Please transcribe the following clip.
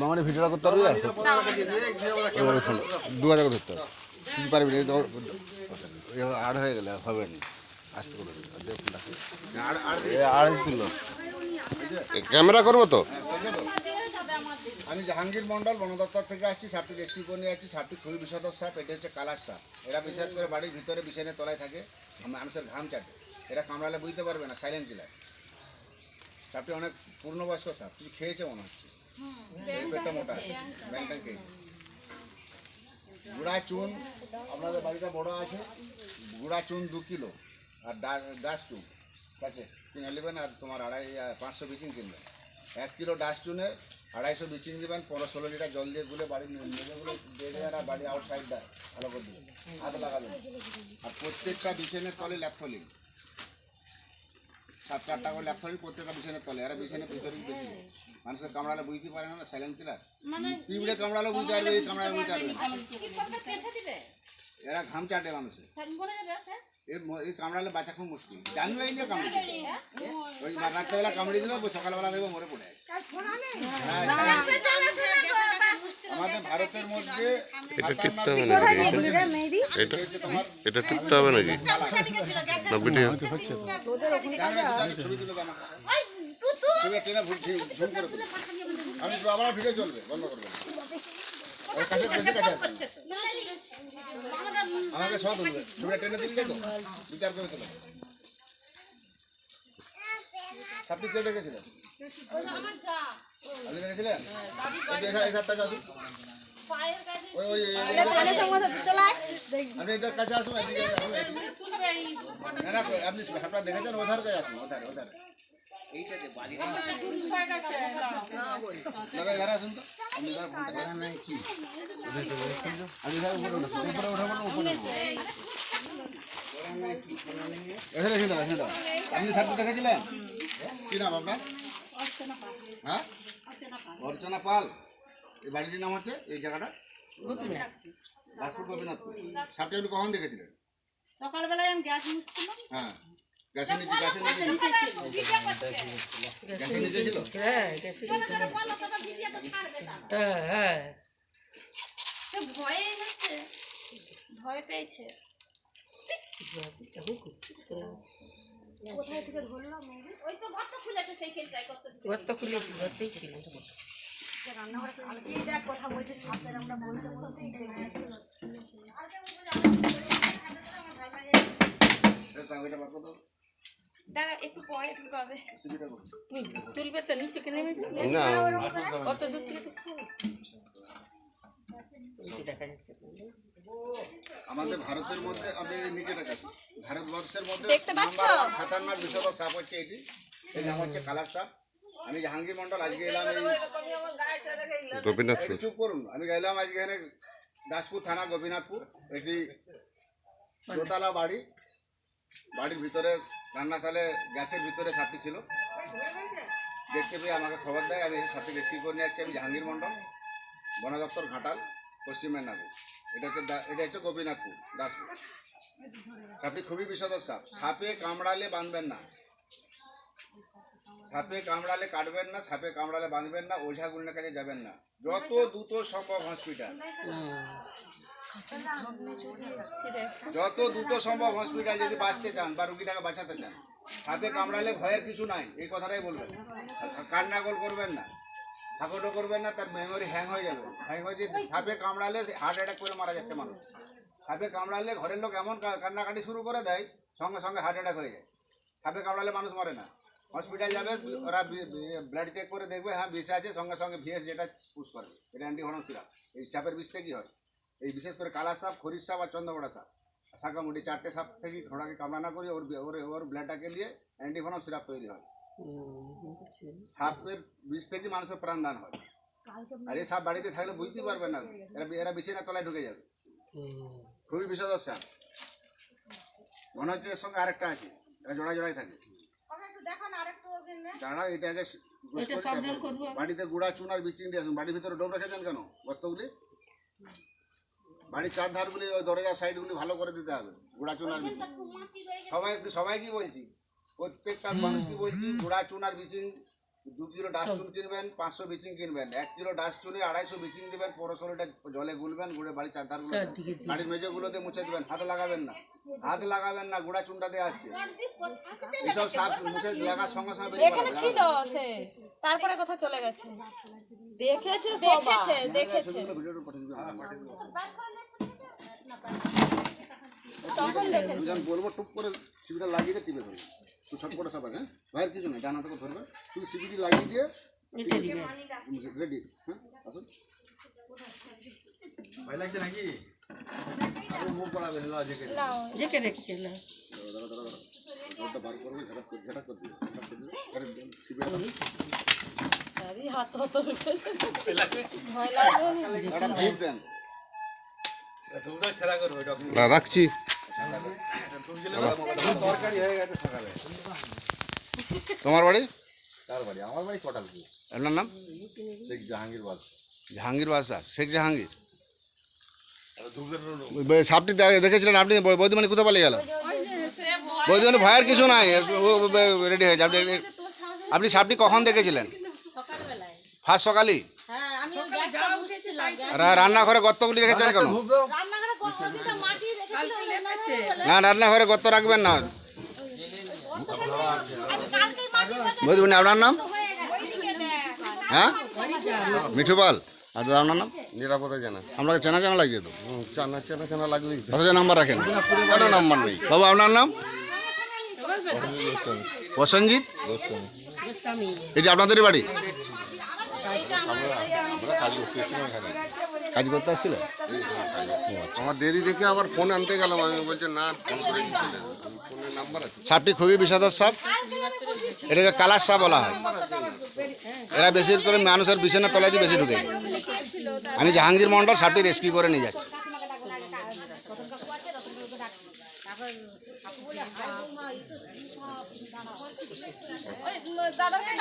মামারে ভিডিওটা করতে পারবি দু হাজার ধরতে হবে। পারবি আড় হয়ে গেলে হবে না। আসতে করে আড় ক্যামেরা করব তো? আমি জাহাঙ্গীর মন্ডল বন দপ্তর থেকে আসছি সাপটি রেস্কিউ করে নিয়ে আসছি সাপটি খুবই বিষধর সাপ এটা হচ্ছে কালার সাপ এরা বিশেষ করে বাড়ির ভিতরে বিছানের তলায় থাকে। মানুষের ঘাম চাটে। এরা কামড়ালে বুঝতে পারবে না সাইলেন্ট কিলার সাপটি অনেক পূর্ণবয়স্ক সাপ কিছু খেয়েছে মনে হচ্ছে। পেটটা মোটা ব্যাংকটা খেয়েছে গুড়া চুন, আপনাদের বাড়িটা বড় আছে। গুড়া চুন দু কিলো, আর ডাস চুন। ঠিক আছে? কিনে নেবেন আর তোমার আড়াই পাঁচশো বিচিং কিনবেন এক কিলো ডাস চুনে আড়াইশো বিচিং দেবেন পনেরো ষোলো লিটার জল দিয়ে গুলে বাড়ির মেঝেগুলো দিয়ে দেবেন আর বাড়ির আউটসাইডটা ভালো করে দেবেন হাত লাগাবেন আর প্রত্যেকটা বিছানের তলে ল্যাপথলিন। সাতটা আটটা করে ল্যাপথলিন প্রত্যেকটা বিছানের তলে এরা বিছানের ভিতরেই বেশি। মানুষের কামড়ালে বুঝতে পারে না সাইলেন্ট কিলার পিঁপড়ে কামড়ালেও বুঝতে পারবে এই কামড়ালে বুঝতে পারবে এরা ঘাম চাটে মানুষের এই কামড়ালে বাঁচা খুব মুশকিল। এই নিয়ে কামড়ে দিবে। ওই রাত্রেবেলা কামড়ে দিবে সকালবেলা দেখবে মরে পড়ে হ্যাঁ, আমাদের ভারতের মধ্যে এটা টিপতে হবে নাকি? না ভিডিও জানবে তো তাদের ছবি তুলে আমাকে। ছবি টেনে ভুল- ঝুম করে আমি তো আবার ভিডিও চলবে বন্ধ করবে না। ওই কাছে বেশি কাছে আসবে। আমাকে সহ তুলবে ছবিটা টেনে দিলে তো বিচার করে তুলো সাপটি কে দেখেছিলেন আপনি দেখেছিলেন এই যে এই আসুন ওই ওই ওই- ওই- আপনি এদের কাছে আসুন আপনি সাপটা দেখেছেন ওধার কাছে আসুন ওধারে ওধারে দাদা আসুন তো। আপনি সাপটা দেখেছিলেন? কি নাম আপনার? হ্যাঁ? অর্চনা পাল। এই বাড়িটির নাম হচ্ছে এই জায়গাটা? দাসপুর গোপীনাথপুর। সাপটি আপনি কখন দেখেছিলেন? সকালবেলায় আমি গ্যাস মুছছিলাম। হ্যাঁ। গ্যাসের নিচে গ্যাসের নিচে। গ্যাসের নিচে ছিল? ভয়ে যাচ্ছে ভয় পেয়েছে। কোথায় থেকে ধরলাম ওই তো গর্ত খুলেছে সেই ক্ষেত্রে গর্ত গর্ত খুলে গর্তেই ছিল কথা বলছে সাপের আমরা বলতে বলতে এটা দাঁড়া একটু পরে ঢুকাবে তুলবে তো নিচে না। দূর থেকে আমাদের ভারতের মধ্যে আপনি ভারতবর্ষের? খাতারনাক সাপ হচ্ছে এটি। এর নাম হচ্ছে কালার সাপ। আমি জাহাঙ্গীর মন্ডল আজকে এলাম গোপীনাথপুর। চুপ করুন। আমি গেলাম আজকে এখানে দাসপুর থানা গোপীনাথপুর। এটি দোতলা বাড়ি। বাড়ির ভিতরে রান্নাশালে গ্যাসের ভিতরে সাপটি ছিল। দেখতে পেয়ে আমাকে খবর দেয় আমি সাপটি রেস্কিউ করে নিয়ে যাচ্ছি আমি জাহাঙ্গীর মন্ডল বন দপ্তর ঘাটাল পশ্চিম মেদিনীপুর। এটা হচ্ছে এটা হচ্ছে গোপীনাথপুর দাসপুর। সাপটি খুবই বিষধর সাপ। সাপে কামড়ালে বাঁধবেন না। সাপে কামড়ালে কাটবেন না সাপে কামড়ালে বাঁধবেন না ওঝা কাছে যাবেন না। যত দ্রুত সম্ভব হসপিটাল যত দ্রুত সম্ভব হসপিটাল যদি বাঁচতে চান বা রুগীটাকে বাঁচাতে চান সাপে কামড়ালে ভয়ের কিছু নাই, এই কথাটাই বলবেন। কান্নাগোল করবেন না। ঠাকুরও করবেন না, তার মেমোরি হ্যাং হয়ে যাবে। হ্যাং হয়ে যেতে সাপে কামড়ালে হার্ট অ্যাটাক করে মারা যাচ্ছে মানুষ। সাপে কামড়ালে ঘরের লোক এমন কান্নাকাটি শুরু করে দেয়, সঙ্গে সঙ্গে হার্ট অ্যাটাক হয়ে যায়। সাপে কামড়ালে মানুষ মরে না। হসপিটাল যাবে, ওরা ব্লাড চেক করে দেখবে হ্যাঁ বিষ আছে, সঙ্গে সঙ্গে ভিএস যেটা পুশ করবে। এটা অ্যান্টিভনম সিরাপ এই সাপের বিষ থেকে কী হয়? এই বিশেষ করে কালা সাপ খরিশ সাপ আর চন্দ্রবড়া সাপ। শাঁকামুটি চারটে সাপ থেকে ঘোড়াকে কামড়ানা করে ওর ওর ওর ব্লাডটাকে দিয়ে অ্যান্টিভনম সিরাপ তৈরি হয়। সাপের বিষ থেকে মানুষের প্রাণদান হয়। আর এই সাপ বাড়িতে থাকলে বুঝতেই পারবে না এরা এরা বিছানা তলায় ঢুকে যাবে। খুবই বিষধর সাপ। মনে হচ্ছে এর সঙ্গে আরেকটা আছে এরা জোড়ায় জোড়ায় থাকে। দাঁড়া এটাকে এটা সাবধান বাড়িতে গুড়া চুন আর বিচিং দিয়ে আসুন। বাড়ির ভিতরে ডোব রেখেছেন কেন? গর্তগুলি বাড়ির চার ধারগুলি ওই দরজার সাইডগুলি ভালো করে দিতে হবে। গোড়া চুনার বিচিং। সবাই সবাই কি বলছি? প্রত্যেকটা মানুষকে বলছি? গোড়া চুনার বিচিং দু কিলো ডাস্টুন কিনবেন পাঁচশো বিচিং কিনবেন। এক কিলো ডাস্টুনে আড়াইশো বিচিং দেবেন পরশোটা জলে গুলবেন গুড়ে বাড়ির চার ধারগুলো বাড়ির মেঝেগুলোতে মুছে দেবেন হাত লাগাবেন না। হাত লাগাবেন না গোড়া চুনটা দিয়ে আসছে। এইসব সাপ মুখে লাগার সঙ্গে সঙ্গে এখানে ছিল সে। তারপরে কথা চলে গেছে। দেখেছে দেখেছে দেখেছে। দুজন বলব টুপ করে সিবিটা লাগিয়ে দিয়ে টিপে দেবো। তুই ছট করে হ্যাঁ? ভাইয়ের কিছু নেই ডানা থেকে ধরবে। তুই সিবিটি লাগিয়ে দিয়ে রেডি হ্যাঁ? আসুন। ভয় লাগছে নাকি? আপনি মুখ বাড়াবেন লজেকে না দেখে রেখেছিল ওটা বার করবে ঝাড়া করে করে দিবে ঝাড়া করে দিবে আরে সিবিটা আরে হাত হাত ভয় লাগবে? না। একটা ভিড় দেন। তোমরা ছেড়া করবে ডক্টর। না রাখছি। তরকারি হয়ে গেছে সকালে তোমার বাড়ি? তার বাড়ি আমার বাড়ি কটালপুর আপনার নাম? শেখ জাহাঙ্গীর বাস। জাহাঙ্গীর বাদশাহ শেখ জাহাঙ্গীর। সাপটি দেখেছিলেন আপনি? বৈ- বৈদ্যমানি কোথাও পালিয়ে গেল? বৈদ্যমানি ভয়ের কিছু নাই। রেডি হয়ে যাবে। আপনি- আপনি সাপটি কখন দেখেছিলেন? ফার্স্ট সকালই? হ্যাঁ রান্নাঘরে গর্তগুলি রেখেছেন কেন? না রান্নাঘরে গর্ত রাখবেন না। বৈদ্যমানি আপনার নাম? হ্যাঁ? মিঠু পাল। আর দাদা আপনার নাম? নিরাপদে জানা। আপনাকে চেনা চেনা লাগিয়ে তো চানা চেনা চেনা লাগলেই তো। অথচ নাম্বার রাখেন। কোনো নাম্বার নেই? বাবু আপনার নাম? প্রসেনজিৎ। গোস্বামী এটি আপনাদেরই বাড়ি? আমরা কাজ করতে আসছিল? আমার দেরি দেখে আবার ফোন আনতে গেলাম আমি বলছে না ফোন করে ফোনের নাম্বার আছে। সাপটি খুবই বিষাদর সাপ। এটাকে কালার সাপ বলা হয়। এরা বেশি করে মানুষের বিছানা তলায় দিয়ে বেশি ঢুকে আমি জাহাঙ্গীর মন্ডল সাপটি রেস্কিউ করে নিয়ে যাচ্ছি। দাদাকে